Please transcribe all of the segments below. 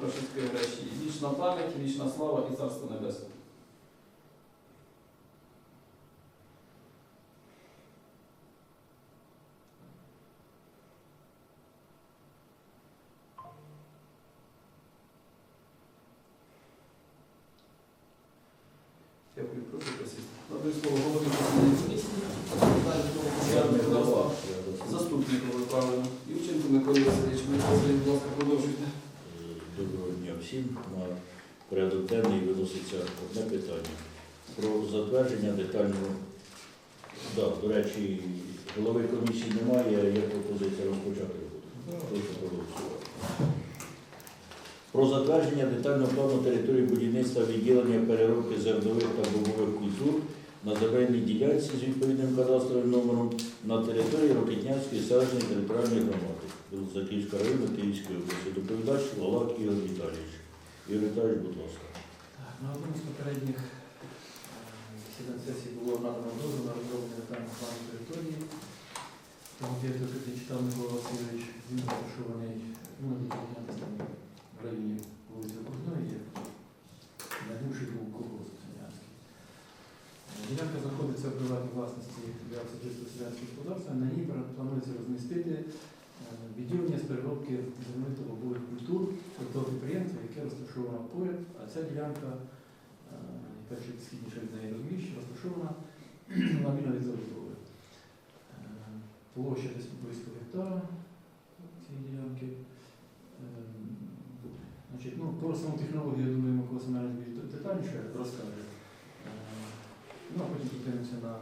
Крашенської греші. Вічна пам'ять, вічна слава і царство небесне. Дякую, прошу присісти. Надаю слово голові Всім на порядок денний виноситься одне питання. Про затвердження детального. Так, до речі, голови комісії немає, є пропозиція розпочати роботу. Про затвердження детального плану території будівництва відділення переробки зернових та бобових культур на земельній ділянці з відповідним кадастровим номером на території Рокітнянської селищної територіальної громади Заківського району Київської області. Доповідач Лалак Ігор Віталійович. Ігор Віталійович, будь ласка. Так, На одному з попередніх е, засідань сесії було надано дозвіл на розроблення детального плану території. Тому об'єкт, який читав Микола Васильович, він розташований ну, в районі вулиці Окружної, є на бувший був колгосп селянський. Е, Ділянка знаходиться в приватній власності особистого селянського. На ній планується розмістити е, відділення з переробки земних та бобових культур того підприємства, яке розташовано поряд, а ця ділянка, яка чуть східніше від неї розміщена, розташована на вільно від забудови. Площа десь близько гектара цієї ділянки. Е, Значить, ну, про саму технологію, я думаю, Микола Семенович більш детальніше розкаже. Е, Ну, а потім зупинимося на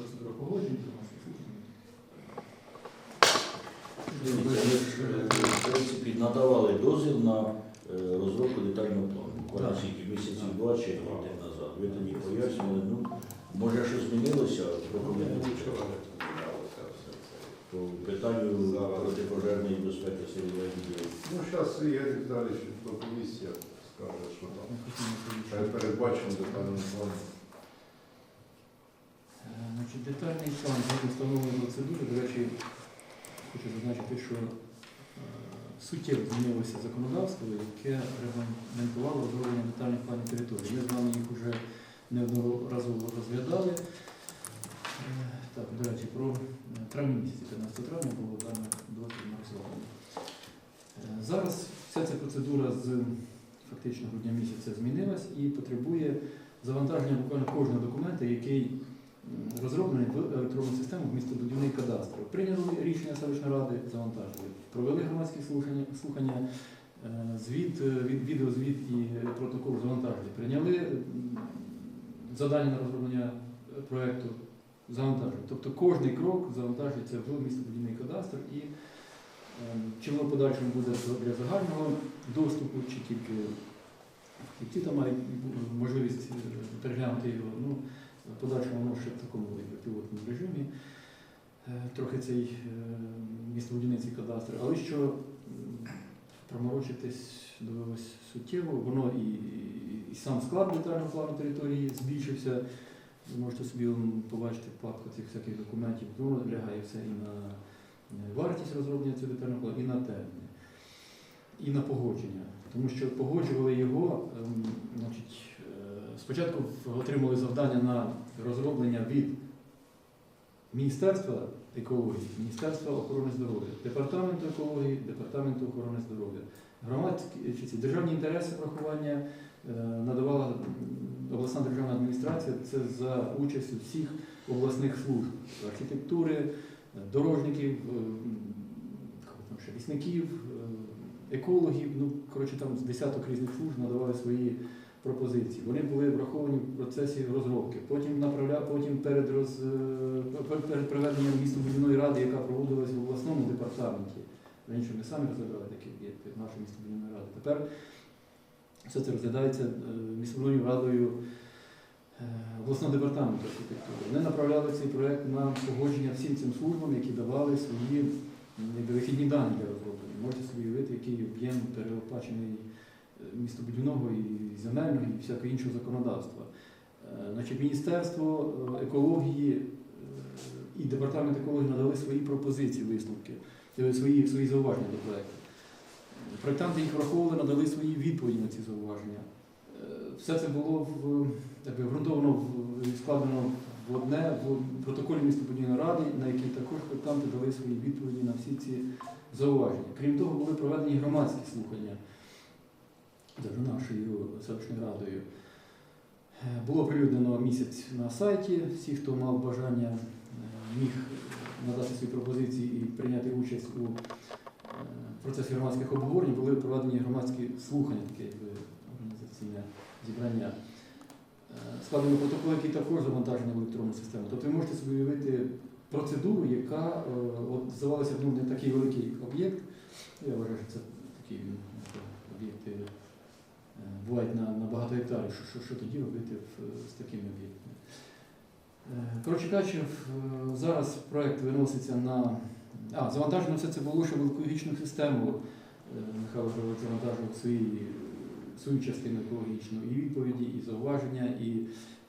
процедуру погодження. В принципі, надавали дозвіл на е, розробку детального плану. Буквально скільки місяців, два чи три назад. Ви тоді пояснювали, ну, може щось змінилося, прокоментуйте. По питанню протипожежної безпеки відділу. Ну, зараз Ігор Віталійович, до комісія скаже, що там Перед- передбачено. Е, Значить, детальний план встановленої процедури, до речі, хочу зазначити, що е, суттєво змінилося законодавство, яке регламентувало розроблення детальних планів території. Ми з вами їх вже неодноразово розглядали. Е, Так, до речі, про е, травні місяці, 15 травня було дане дозвіл Зараз вся ця процедура з фактично грудня місяця змінилась і потребує завантаження буквально кожного документа, який розроблений в електронну систему містобудівний кадастр. Прийняли рішення селищної ради, завантажили. Провели громадські слухання, слухання е, звіт, е, від, відеозвіт і протокол завантажили. Прийняли м, завдання на розроблення е, проєкту, завантажили. Тобто кожний крок завантажується в містобудівний кадастр і чи воно подальшому буде для загального доступу, чи тільки які там мають можливість переглянути його. Ну, в подальшому воно ще в такому пілотному режимі. Е, Трохи цей е, містобудівницький кадастр. Але що проморочитись довелось суттєво, воно і, і, і сам склад детального плану території збільшився. Ви можете собі побачити папку цих всяких документів, воно лягає все і на е, вартість розроблення цього детального плану, і на терміни, і на погодження. Тому що погоджували його, ем, значить, спочатку отримали завдання на розроблення від Міністерства екології, Міністерства охорони здоров'я, Департаменту екології, Департаменту охорони здоров'я. Громадські державні інтереси врахування е, надавала обласна державна адміністрація це за участю всіх обласних служб архітектури, е, дорожників, е, лісників, е, екологів. Ну, коротше, там з десяток різних служб надавали свої пропозиції. Вони були враховані в процесі розробки. Потім потім перед, роз, е, перед проведенням містобудівної ради, яка проводилась в обласному департаменті. Раніше ми самі розглядали такі об'єкти нашої містобудівної ради. Тепер все це розглядається е, містобудівною радою е, обласного департаменту архітектури. Вони направляли цей проєкт на погодження всім цим службам, які давали свої вихідні дані для розроблення. Можете собі уявити, який об'єм переоплачений містобудівного і земельного і всякого іншого законодавства. Е, Значить, Міністерство е, екології е, і департамент екології надали свої пропозиції, висновки, свої, свої зауваження до проєкту. Проєктанти їх враховували, надали свої відповіді на ці зауваження. Все це було і складено в одне в протоколі містобудівної ради, на який також проєктанти дали свої відповіді на всі ці зауваження. Крім того, були проведені громадські слухання за нашою селищною радою. Е, Було оприлюднено місяць на сайті. Всі, хто мав бажання, е, міг надати свої пропозиції і прийняти участь у е, процесі громадських обговорень, були проведені громадські слухання, таке організаційне зібрання. Е, Складено протокол, який також завантажений в електронну систему. Тобто ви можете собі уявити процедуру, яка от, здавалося ну, не такий великий об'єкт. Я вважаю, що це такі ну, об'єкти бувають на, на багато гектарів. Що, що, що тоді робити в, з такими об'єктами? Е, Коротше кажучи, зараз проект виноситься на. А, завантажено все це було в екологічну систему. Е, Михайло Григорович завантажував свої, свою частину екологічну і відповіді, і зауваження, і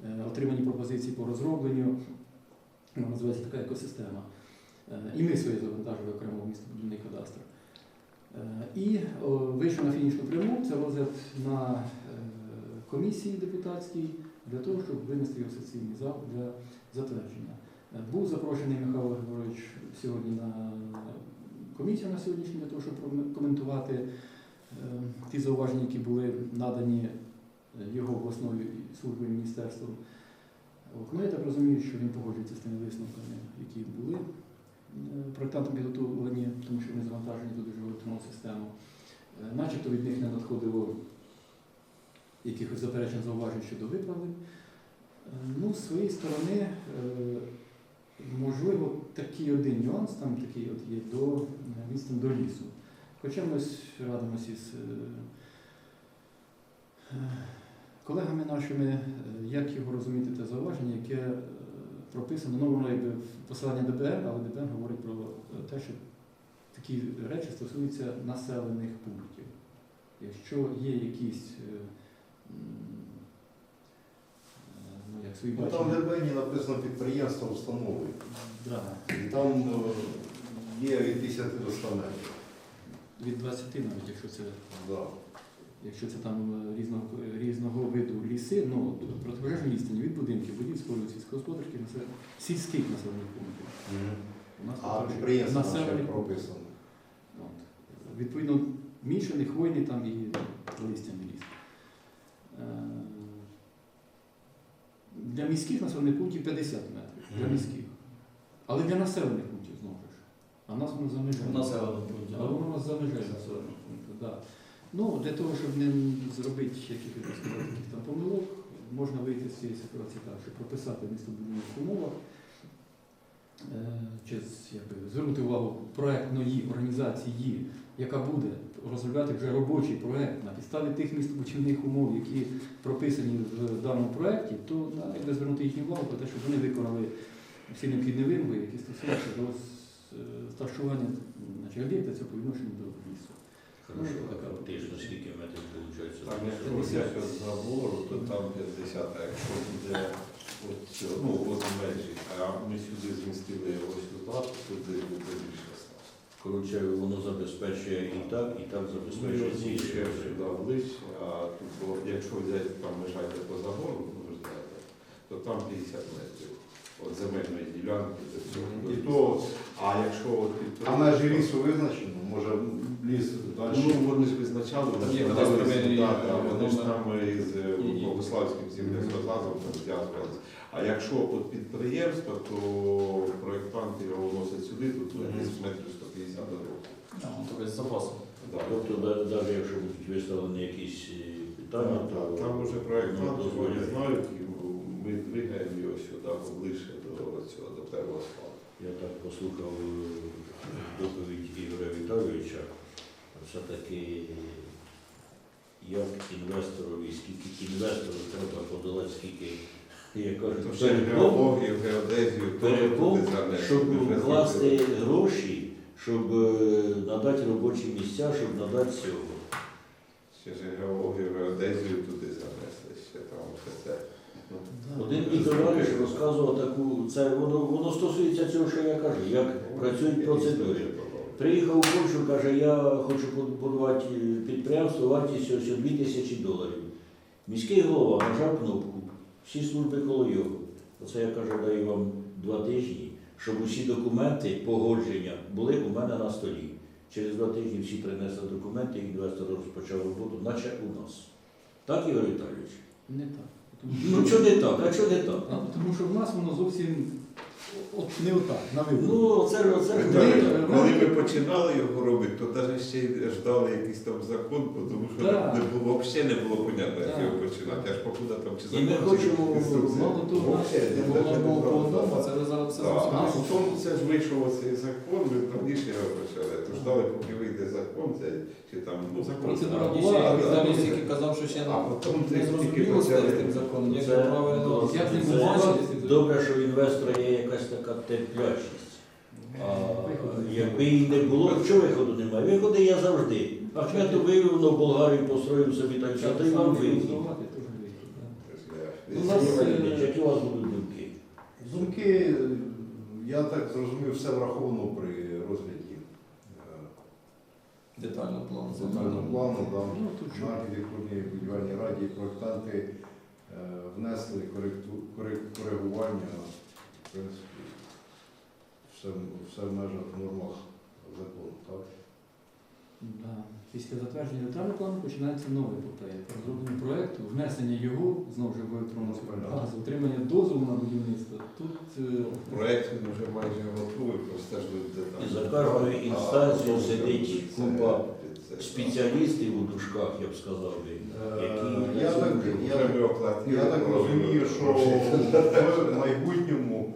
е, отримані пропозиції по розробленню. Називається така екосистема. І ми свої завантажили окремо в містобудівний кадастр. Е, І вийшов на фінішну пряму, це розгляд на е, комісії депутатській для того, щоб винести його сесійний зал для затвердження. Е, Був запрошений Михайло Григорович сьогодні на комісію на сьогоднішній для того, щоб коментувати ті зауваження, які були надані його обласною службою міністерством. Ну, я так розумію, що він погоджується з тими висновками, які були е, підготовлені, тому що вони завантажені вже в електронну систему. Е, Начебто від них не надходило якихось заперечень зауважень щодо виправлень. Е, Ну, з своєї сторони, е, можливо, такий один нюанс, там такий от є до е, до лісу. Хоча ми радимося з е, колегами нашими, як його розуміти те зауваження, яке прописано, ну воно якби посилання ДБР, але ДБР говорить про е, те, що такі речі стосуються населених пунктів. Якщо є якісь е, е, ну, як свої Ну, там в бачення. Написано підприємство установи. Да. І там є від 10 до 100 метрів. Від 20 навіть, якщо це, Да. Якщо це там е, різного, різного виду ліси, ну, протипожежні відстані від будинків, будів споруд сільськогосподарських населених, сільських населених пунктів. У нас А населених прописано. От. Відповідно, мішаний, хвойний там і листяний ліс. Е, Для міських населених пунктів 50 метрів. Для міських. Але для населених пунктів знову ж. А нас воно за межами. Населених пунктів. Але воно у нас за межами населених пунктів. Да. Ну, для того, щоб не зробити якихось сказати, там помилок, можна вийти з цієї ситуації так, щоб прописати в містобудівних умовах, е, чи якби, звернути увагу проектної організації, яка буде розробляти вже робочий проект на підставі тих містобудівних умов, які прописані в даному проекті, то на- якби звернути їхню увагу про те, щоб вони виконали всі необхідні вимоги, які стосуються до е, розташування об'єкта цього по відношенню до лісу. Хорошо, а фактично скільки метрів виходить? Там, якщо від забору, то там 50, а якщо буде от, цього, ну, от межі, а ми сюди змістили його сюди, то туди буде більше стало. Коротше, воно забезпечує і так, і так забезпечує його ці ще сюди ближче, а тут, бо якщо взяти там межати по забору, ну, ви знаєте, то там 50 метрів. От земельної ділянки до цього. І то, а якщо от під а межі лісу визначено, може ліс далі. Ну, вони ж визначали, Там вони є ж кадастрові, так, е, вони ж там із е, І- і- Богославським сільгоспразом зв'язувалися. А якщо от підприємство, то проєктанти його вносять сюди, тут Мгм. десь метрів 150 до року. Ну, тобто з запасом. Да. Тобто, навіть якщо будуть виставлені якісь е, питання, то Так, Там уже проєктанти ну, дозволяє. знають, і ми двигаємо його сюди поближче до цього, до первого складу. Я так послухав е, доповідь Ігоря Віталійовича. Все-таки як інвесторові, скільки інвесторів треба подолати, скільки, перепон, туди занести. щоб вкласти гроші, щоб е, надати робочі місця, щоб надати цього. Ще ж геологію, геодезію туди занесли, ще там все це. Ну, Один мій товариш розказував таку, це воно, воно стосується цього, що я кажу, як працюють процедури. Приїхав у Польщу, каже, я хочу побудувати е, підприємство вартістю ось 2 тисячі доларів. Міський голова нажав кнопку, всі служби коло його. Оце я кажу, даю вам два тижні, щоб усі документи погодження були у мене на столі. Через два тижні всі принесли документи, інвестор розпочав роботу, наче у нас. Так, Ігор Віталійович? Не так. Тому Ну чого не так? А чого не так? А, Тому що в нас воно зовсім от, не отак, на вибір. Ну, це це ж Ми- Коли ми починали його робити, то навіть ще й ждали якийсь там закон, тому що Так. не було взагалі не було понятно, як Так. його починати. Аж покуда там чи І ми чи хочемо, інструкція. мало того, Вообще, Це навіть не було. одному, а це ви зараз все Так, А потім це ж вийшов оцей закон, ми раніше його почали. То ждали, поки вийде закон, це чи там ну, закон. Процедура а, була, а, Віталій тільки казав, що ще А потім не тільки зрозуміло з почали. тим законом, як Це- правильно Це працювати? Добре, що у інвестора є якась така терплячість. А якби її не було, чого виходу немає? Виходи є завжди. Ахметов вивів на Болгарію, построїв собі так, що то й вам е, Які у вас будуть думки? Думки, я так зрозумів, все враховано при розгляді е, детально план земельного плану. Там Ну, тут що? на архітектурній раді проєктанти внесли коригування. В принципі, все, все в межах в нормах закону. Так? Да. Після затвердження детального плану починається новий етап. Розроблення проєкту, внесення його, знову ж в електронну базу, отримання дозволу на будівництво. Тут е, Проект він вже майже готовий, просто ж деталі. І за кожною інстанцією сидить купа спеціалістів у душках, я б сказав би, Е, які я так, я, я так розумію, що в майбутньому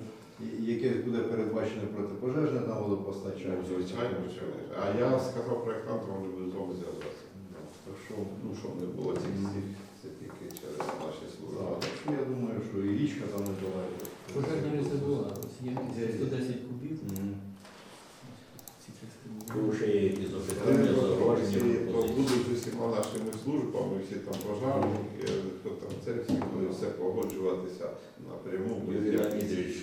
яке буде передбачене протипожежне на водопостачання. Ну, Звичайно. А я сказав проєктантам, вони будуть з вами зв'язатися. Так що, Ну, щоб не було цих всіх, це тільки через наші служби. так що я думаю, що і річка там недалеко. пожежна резервуар, ось є 110 кубів. Мгм. Ці 30 кубів. Тому що є якісь запитання, всі, то будуть з усіма нашими службами, всі там пожарні, хто там це, всі буде все погоджуватися напряму. без Юрій яких- Леонідович,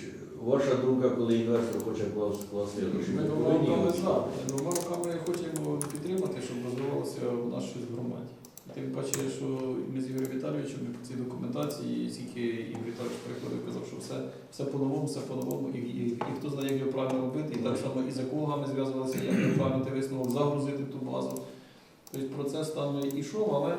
ваша думка, коли інвестор хоче клас- класти гроші, Ми ми двома руками за. Двома руками хочемо підтримати, щоб розвивалося в нашій громаді. Тим паче, що ми з Ігорем Віталійовичем по цій документації, скільки Ігор Віталійович приходив, казав, що все, все по-новому, все по-новому, і, і, і хто знає, як його правильно робити, і так само і за кого ми зв'язувалися, як його правильно висновок загрузити ту базу. Тобто процес там і йшов, але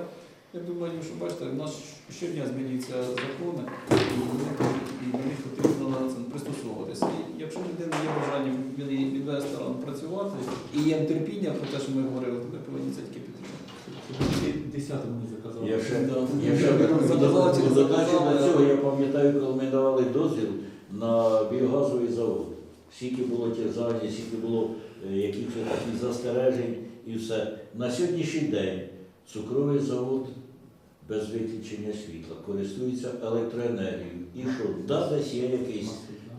я думаю, що бачите, в нас щодня змінюються закони, і до них, і до них потрібно пристосовуватися. І якщо в людини є бажання він є працювати і є терпіння про те, що ми говорили, то ми повинні це тільки підтримати. Це 10 мені заказали. Я ще, Да. я ще Заказали чи не заказали, до цього, я пам'ятаю, коли ми давали дозвіл на біогазовий завод. Скільки було тязання, скільки було е, якихось таких застережень і все. На сьогоднішній день цукровий завод без виключення світла користується електроенергією. І що? Да, десь є якийсь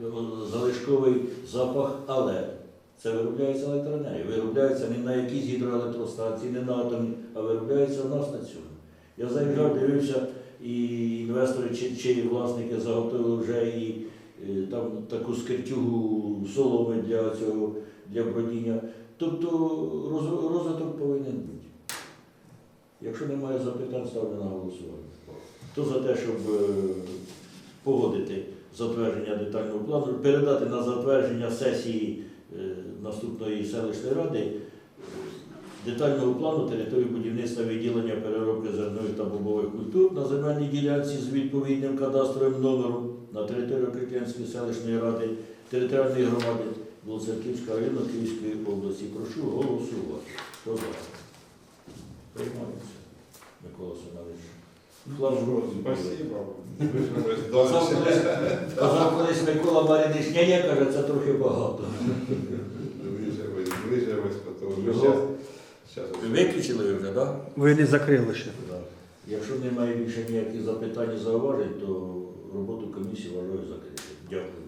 е, залишковий запах, але це виробляється електроенергія. Виробляється не на якійсь гідроелектростанції, не на атомі, а виробляється у нас на цьому. Я заїжджав, дивився, і інвестори чи, чи власники заготовили вже і е, там таку скиртюгу соломи для цього для бродіння. Тобто роз- розвиток повинен бути. Якщо немає запитань, ставлю на голосування. Хто за те, щоб е, погодити затвердження детального плану, передати на затвердження сесії е, наступної селищної ради детального плану території будівництва відділення переробки зернових та бобових культур на земельній ділянці з відповідним кадастровим номером на території Крикенської селищної ради територіальної громади Волоцерківського району Київської області. Прошу голосувати. Хто за? Приймається. Микола Семенович. Флажок. Спасибо. Ви Казав колись, казав колись Микола Маринич, ні, ні, каже, це трохи багато. Виживись, виживись, тому що Його- зараз. Зараз Виключили ви вже, так? Ви не закрили ще. Да? Якщо немає більше ніяких запитань і зауважень, то роботу комісії вважаю закритою. Дякую.